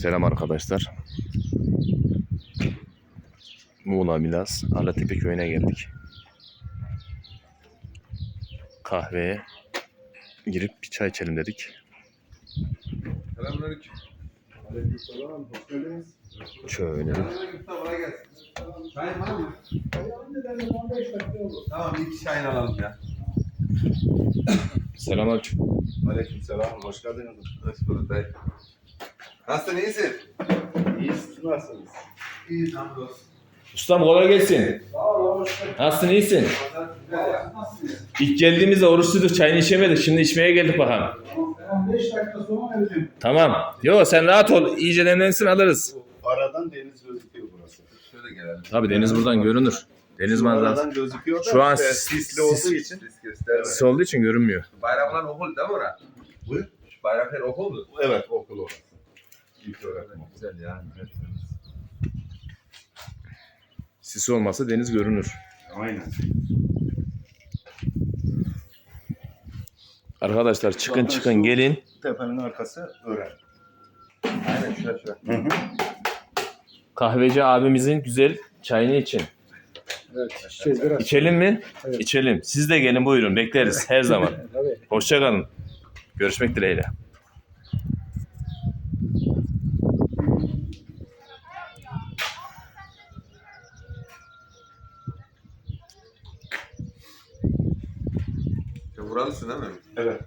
Selam arkadaşlar. Muğla Milas Alatepe köyüne geldik. Kahveye girip bir çay içelim dedik. Selamünaleyküm. Aleykümselam, hoş geldiniz. Şöyle. Şahin var mı? Anne 15 dakika olur. Tamam bir iki Şahin alalım ya. Selamünaleyküm. Aleykümselam, hoş geldiniz. Hoş bulduk. Nasılsın iyisin? İyi, siz nasılsınız? İyi hamdolsun. Ustam kolay gelsin. Sağ olun, hoş. Nasılsın iyisin? İlk geldiğimizde oruçluyduk çayını içemedik. Şimdi içmeye geldik bakalım. Ben 5 dakika sonra vereceğim. Tamam. Yo sen rahat ol. İyice demlensin alırız. Aradan deniz gözüküyor burası. Şöyle gelelim. Tabii deniz buradan görünür. Deniz manzarası. Aradan gözüküyor da Şu an işte sis- sisli olduğu için. Risk gösterme. Sis olduğu için görünmüyor. Bayramlar okul değil mi ora? Buyur. Şu bayramlar okul mu? Evet, okul orası. İlk öğretim. Güzel ya. Sis olmasa deniz görünür. Aynen. Arkadaşlar çıkın çıkın gelin. Tepenin arkası öğren. Aynen şuraya şuraya. Kahveci abimizin güzel çayını için. Evet, şey biraz. İçelim mi? Evet. İçelim. Siz de gelin buyurun. Bekleriz her zaman. Tabii. Hoşça kalın. Görüşmek dileğiyle. Sen buralısın değil mi? Evet.